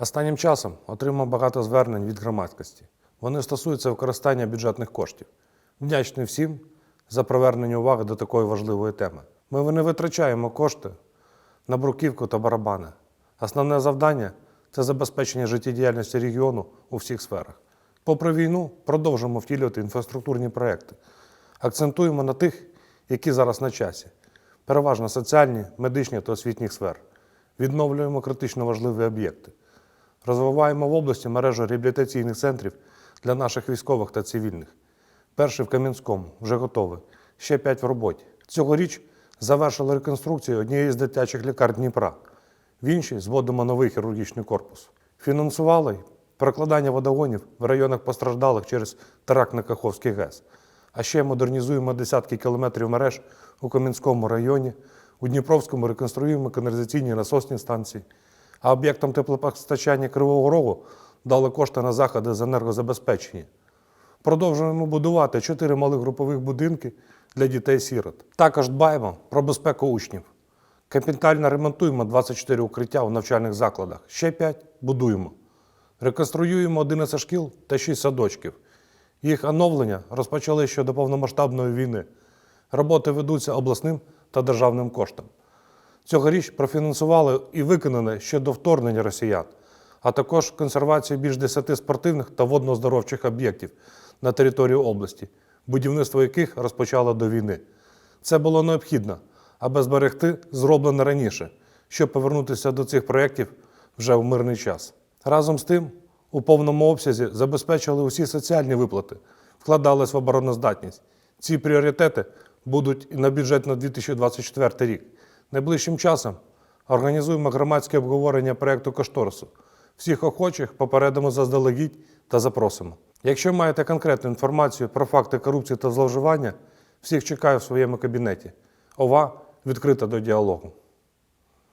Останнім часом отримав багато звернень від громадськості. Вони стосуються використання бюджетних коштів. Вдячний всім за привернення уваги до такої важливої теми. Ми не витрачаємо кошти на бруківку та барабани. Основне завдання це забезпечення життєдіяльності регіону у всіх сферах. Попри війну, продовжуємо втілювати інфраструктурні проекти. Акцентуємо на тих, які зараз на часі, переважно соціальні, медичні та освітніх сфер. Відновлюємо критично важливі об'єкти. Розвиваємо в області мережу реабілітаційних центрів для наших військових та цивільних. Перший в Кам'янському вже готовий, ще п'ять в роботі. Цьогоріч завершили реконструкцію однієї з дитячих лікарень Дніпра. В іншій зводимо новий хірургічний корпус. Фінансували прокладання водогонів в районах постраждалих через теракт на Каховський ГЕС. А ще модернізуємо десятки кілометрів мереж у Кам'янському районі, у Дніпровському реконструюємо каналізаційні насосні станції, а об'єктам теплопостачання Кривого Рогу дали кошти на заходи з енергозабезпечення. Продовжуємо будувати чотири малих групових будинки для дітей-сірот. Також дбаємо про безпеку учнів. Капітально ремонтуємо 24 укриття у навчальних закладах. Ще 5 будуємо. Реконструюємо 11 шкіл та 6 садочків. Їх оновлення розпочали ще до повномасштабної війни. Роботи ведуться обласним та державним коштом. Цьогоріч профінансували і виконане ще до вторгнення росіян, а також консервацію більш 10 спортивних та водно-здоровчих об'єктів на території області, будівництво яких розпочало до війни. Це було необхідно, аби зберегти зроблене раніше, щоб повернутися до цих проєктів вже в мирний час. Разом з тим, у повному обсязі забезпечили усі соціальні виплати, вкладались в обороноздатність. Ці пріоритети будуть і на бюджет на 2024 рік. Найближчим часом організуємо громадське обговорення проєкту кошторису. Всіх охочих попередимо заздалегідь та запросимо. Якщо маєте конкретну інформацію про факти корупції та зловживання, всіх чекаю в своєму кабінеті. ОВА відкрита до діалогу.